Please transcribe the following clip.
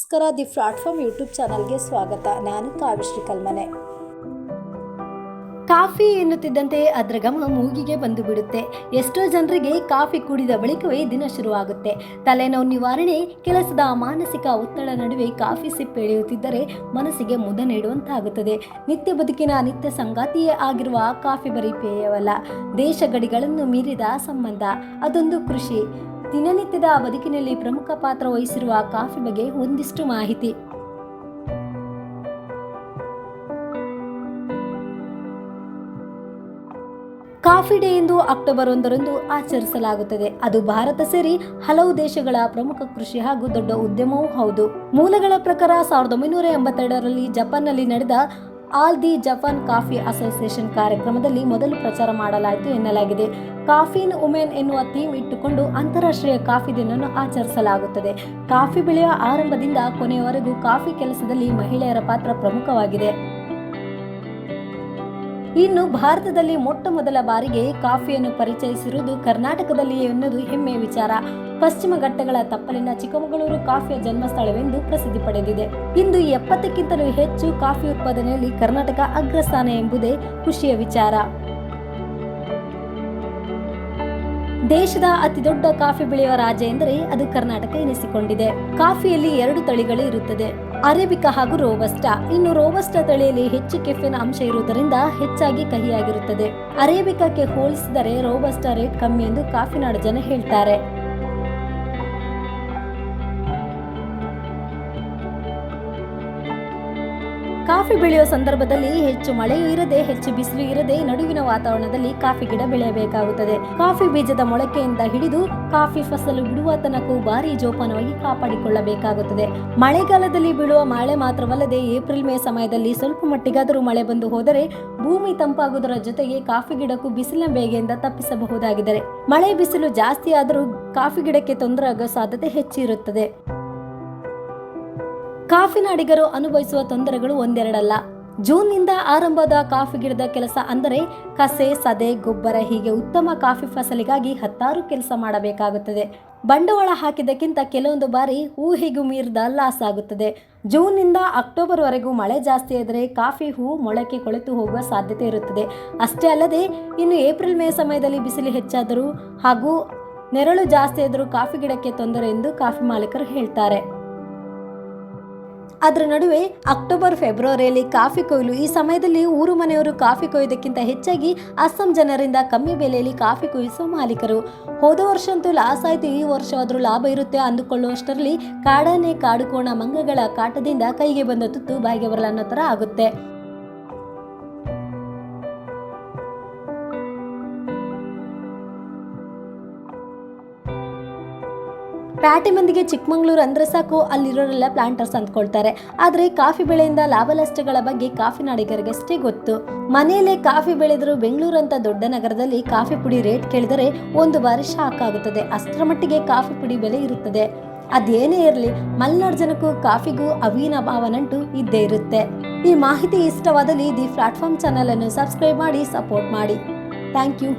ನಮಸ್ಕಾರ, the platform YouTube ಚಾನಲ್ಗೆ ಸ್ವಾಗತ. ನಾನು ಕಾವ್ಯಶ್ರೀ ಕಲ್ಮನೆ. ಕಾಫಿ ಎನ್ನುತ್ತಿದ್ದಂತೆ ಅದರ ಗಮನ ಮೂಗಿಗೆ ಬಂದು ಬಿಡುತ್ತೆ ಎಷ್ಟೋ ಜನರಿಗೆ ಕಾಫಿ ಕುಡಿದ ಬಳಿಕವೇ ದಿನ ಶುರುವಾಗುತ್ತೆ. ತಲೆನೋವು ನಿವಾರಣೆ, ಕೆಲಸದ ಮಾನಸಿಕ ಒತ್ತಡ ನಡುವೆ ಕಾಫಿ ಸಿಪ್ಪೆ ಎಳೆಯುತ್ತಿದ್ದರೆ ಮನಸ್ಸಿಗೆ ಮುದ ನೀಡುವಂತಾಗುತ್ತದೆ. ನಿತ್ಯ ಬದುಕಿನ ನಿತ್ಯ ಸಂಗಾತಿಯೇ ಆಗಿರುವ ಕಾಫಿ ಬರೀ ಪೇಯವಲ್ಲ. ದೇಶ ಗಡಿಗಳನ್ನು ಮೀರಿದ ಸಂಬಂಧ, ಅದೊಂದು ಕೃಷಿ. ದಿನನಿತ್ಯದ ಬದುಕಿನಲ್ಲಿ ಪ್ರಮುಖ ಪಾತ್ರ ವಹಿಸಿರುವ ಕಾಫಿ ಬಗ್ಗೆ ಒಂದಿಷ್ಟು ಮಾಹಿತಿ. ಕಾಫಿ ಡೇ ಎಂದು ಅಕ್ಟೋಬರ್ ಒಂದರಂದು ಆಚರಿಸಲಾಗುತ್ತದೆ. ಅದು ಭಾರತ ಸೇರಿ ಹಲವು ದೇಶಗಳ ಪ್ರಮುಖ ಕೃಷಿ ಹಾಗೂ ದೊಡ್ಡ ಉದ್ಯಮವೂ ಹೌದು. ಮೂಲಗಳ ಪ್ರಕಾರ ಸಾವಿರದ ಒಂಬೈನೂರ ಎಂಬತ್ತೆರಡರಲ್ಲಿ ಜಪಾನ್ನಲ್ಲಿ ನಡೆದ all the Japan coffee association ಕಾರ್ಯಕ್ರಮದಲ್ಲಿ ಮೊದಲು ಪ್ರಚಾರ ಮಾಡಲಾಯಿತು ಎನ್ನಲಾಗಿದೆ. ಕಾಫಿನ್ ವುಮೆನ್ ಎನ್ನುವ ಥೀಮ್ ಇಟ್ಟುಕೊಂಡು ಅಂತಾರಾಷ್ಟ್ರೀಯ ಕಾಫಿ ದಿನವನ್ನು ಆಚರಿಸಲಾಗುತ್ತದೆ. ಕಾಫಿ ಬೆಳೆಯುವ ಆರಂಭದಿಂದ ಕೊನೆಯವರೆಗೂ ಕಾಫಿ ಕೆಲಸದಲ್ಲಿ ಮಹಿಳೆಯರ ಪಾತ್ರ ಪ್ರಮುಖವಾಗಿದೆ. ಇನ್ನು ಭಾರತದಲ್ಲಿ ಮೊಟ್ಟ ಮೊದಲ ಬಾರಿಗೆ ಕಾಫಿಯನ್ನು ಪರಿಚಯಿಸಿರುವುದು ಕರ್ನಾಟಕದಲ್ಲಿಯೇ ಎನ್ನುವುದು ಹೆಮ್ಮೆಯ ವಿಚಾರ. ಪಶ್ಚಿಮ ಘಟ್ಟಗಳ ತಪ್ಪಲಿನ ಚಿಕ್ಕಮಗಳೂರು ಕಾಫಿಯ ಜನ್ಮಸ್ಥಳವೆಂದು ಪ್ರಸಿದ್ಧಿ ಪಡೆದಿದೆ. ಇಂದು ಎಪ್ಪತ್ತಕ್ಕಿಂತಲೂ ಹೆಚ್ಚು ಕಾಫಿ ಉತ್ಪಾದನೆಯಲ್ಲಿ ಕರ್ನಾಟಕ ಅಗ್ರಸ್ಥಾನ ಎಂಬುದೇ ಖುಷಿಯ ವಿಚಾರ. ದೇಶದ ಅತಿ ದೊಡ್ಡ ಕಾಫಿ ಬೆಳೆಯುವ ರಾಜ್ಯ ಎಂದರೆ ಅದು ಕರ್ನಾಟಕ ಎನಿಸಿಕೊಂಡಿದೆ. ಕಾಫಿಯಲ್ಲಿ ಎರಡು ತಳಿಗಳು ಇರುತ್ತದೆ. ಅರೇಬಿಕಾ ಹಾಗೂ ರೋಬಸ್ಟಾ ಇನ್ನು ರೋಬಸ್ಟಾ ತಳಿಯಲ್ಲಿ ಹೆಚ್ಚು ಕೆಫಿನ್ ಅಂಶ ಇರುವುದರಿಂದ ಹೆಚ್ಚಾಗಿ ಕಹಿಯಾಗಿರುತ್ತದೆ. ಅರೇಬಿಕಾಕ್ಕೆ ಹೋಲಿಸಿದರೆ ರೋಬಸ್ಟಾ ರೇಟ್ ಕಮ್ಮಿ ಎಂದು ಕಾಫಿನಾಡು ಜನ ಹೇಳ್ತಾರೆ. ಕಾಫಿ ಬೆಳೆಯುವ ಸಂದರ್ಭದಲ್ಲಿ ಹೆಚ್ಚು ಮಳೆಯೂ ಇರದೆ, ಹೆಚ್ಚು ಬಿಸಿಲು ಇರದೆ ನಡುವಿನ ವಾತಾವರಣದಲ್ಲಿ ಕಾಫಿ ಗಿಡ ಬೆಳೆಯಬೇಕಾಗುತ್ತದೆ. ಕಾಫಿ ಬೀಜದ ಮೊಳಕೆಯಿಂದ ಹಿಡಿದು ಕಾಫಿ ಫಸಲು ಬಿಡುವ ತನಕ ಭಾರಿ ಜೋಪಾನವಾಗಿ ಕಾಪಾಡಿಕೊಳ್ಳಬೇಕಾಗುತ್ತದೆ. ಮಳೆಗಾಲದಲ್ಲಿ ಬೀಳುವ ಮಳೆ ಮಾತ್ರವಲ್ಲದೆ ಏಪ್ರಿಲ್ ಮೇ ಸಮಯದಲ್ಲಿ ಸ್ವಲ್ಪ ಮಟ್ಟಿಗಾದರೂ ಮಳೆ ಬಂದು ಹೋದರೆ ಭೂಮಿ ತಂಪಾಗುವುದರ ಜೊತೆಗೆ ಕಾಫಿ ಗಿಡಕ್ಕೂ ಬಿಸಿಲಿನ ಬೇಗೆಯಿಂದ ತಪ್ಪಿಸಬಹುದಾಗಿದೆ ಮಳೆ ಬಿಸಿಲು ಜಾಸ್ತಿ ಆದರೂ ಕಾಫಿ ಗಿಡಕ್ಕೆ ತೊಂದರೆ ಆಗೋ ಸಾಧ್ಯತೆ ಹೆಚ್ಚಿರುತ್ತದೆ. ಕಾಫಿ ನಾಡಿಗರು ಅನುಭವಿಸುವ ತೊಂದರೆಗಳು ಒಂದೆರಡಲ್ಲ. ಜೂನ್ನಿಂದ ಆರಂಭದ ಕಾಫಿ ಗಿಡದ ಕೆಲಸ ಅಂದರೆ ಕಸೆ, ಸದೆ, ಗೊಬ್ಬರ ಹೀಗೆ ಉತ್ತಮ ಕಾಫಿ ಫಸಲಿಗಾಗಿ ಹತ್ತಾರು ಕೆಲಸ ಮಾಡಬೇಕಾಗುತ್ತದೆ. ಬಂಡವಾಳ ಹಾಕಿದ್ದಕ್ಕಿಂತ ಕೆಲವೊಂದು ಬಾರಿ ಊಹೆಗೂ ಮೀರಿದ ಲಾಸ್ ಆಗುತ್ತದೆ. ಜೂನ್ನಿಂದ ಅಕ್ಟೋಬರ್ವರೆಗೂ ಮಳೆ ಜಾಸ್ತಿ ಆದರೆ ಕಾಫಿ ಹೂ ಮೊಳಕೆ ಕೊಳೆತು ಹೋಗುವ ಸಾಧ್ಯತೆ ಇರುತ್ತದೆ. ಅಷ್ಟೇ ಅಲ್ಲದೆ, ಇನ್ನು ಏಪ್ರಿಲ್, ಮೇ ಸಮಯದಲ್ಲಿ ಬಿಸಿಲು ಹೆಚ್ಚಾದರೂ ಹಾಗೂ ನೆರಳು ಜಾಸ್ತಿ ಆದರೂ ಕಾಫಿ ಗಿಡಕ್ಕೆ ತೊಂದರೆ ಎಂದು ಕಾಫಿ ಮಾಲೀಕರು ಹೇಳ್ತಾರೆ. ಅದರ ನಡುವೆ ಅಕ್ಟೋಬರ್, ಫೆಬ್ರವರಿಯಲ್ಲಿ ಕಾಫಿ ಕೊಯ್ಲು. ಈ ಸಮಯದಲ್ಲಿ ಊರು ಮನೆಯವರು ಕಾಫಿ ಕೊಯ್ಯೋದಕ್ಕಿಂತ ಹೆಚ್ಚಾಗಿ ಅಸ್ಸಾಂ ಜನರಿಂದ ಕಮ್ಮಿ ಬೆಲೆಯಲ್ಲಿ ಕಾಫಿ ಕೊಯ್ಯಿಸುವ ಮಾಲೀಕರು. ಹೋದ ವರ್ಷ ಅಂತೂ ಲಾಸ್ ಆಯಿತು. ಈ ವರ್ಷ ಆದರೂ ಲಾಭ ಇರುತ್ತೆ ಅಂದುಕೊಳ್ಳುವಷ್ಟರಲ್ಲಿ ಕಾಡಾನೆ ಕಾಡುಕೋಣ ಮಂಗಗಳ ಕಾಟದಿಂದ ಕೈಗೆ ಬಂದ ತುತ್ತು ಬಾಯಿಗೆ ಬರಲ್ಲ ಅನ್ನೋ ಥರ ಆಗುತ್ತೆ. ಪ್ಯಾಟೆ ಮಂದಿಗೆ ಚಿಕ್ಕಮಂಗ್ಳೂರು ಅಂದ್ರೆ ಸಾಕು, ಅಲ್ಲಿರೋರೆಲ್ಲ ಪ್ಲಾಂಟರ್ಸ್ ಅಂದ್ಕೊಳ್ತಾರೆ. ಆದರೆ ಕಾಫಿ ಬೆಳೆಯಿಂದ ಲಾಭ ನಷ್ಟಗಳ ಬಗ್ಗೆ ಕಾಫಿ ನಾಡಿಗರಿಗೆ ಅಷ್ಟೇ ಗೊತ್ತು. ಮನೆಯಲ್ಲೇ ಕಾಫಿ ಬೆಳೆದರೂ ಬೆಂಗಳೂರು ಅಂತ ದೊಡ್ಡ ನಗರದಲ್ಲಿ ಕಾಫಿ ಪುಡಿ ರೇಟ್ ಕೇಳಿದರೆ ಒಂದು ಬಾರಿ ಶಾಕ್ ಆಗುತ್ತದೆ. ಅಷ್ಟರ ಮಟ್ಟಿಗೆ ಕಾಫಿ ಪುಡಿ ಬೆಲೆ ಇರುತ್ತದೆ. ಅದೇನೇ ಇರಲಿ ಮಲೆನಾಡು ಜನಕ್ಕೂ ಕಾಫಿಗೂ ಅವೀನ ಭಾವನಂಟು ಇದ್ದೇ ಇರುತ್ತೆ. ಈ ಮಾಹಿತಿ ಇಷ್ಟವಾದಲ್ಲಿ ದಿ ಪ್ಲಾಟ್ಫಾರ್ಮ್ ಚಾನೆಲ್ ಅನ್ನು ಸಬ್ಸ್ಕ್ರೈಬ್ ಮಾಡಿ, ಸಪೋರ್ಟ್ ಮಾಡಿ. Thank you.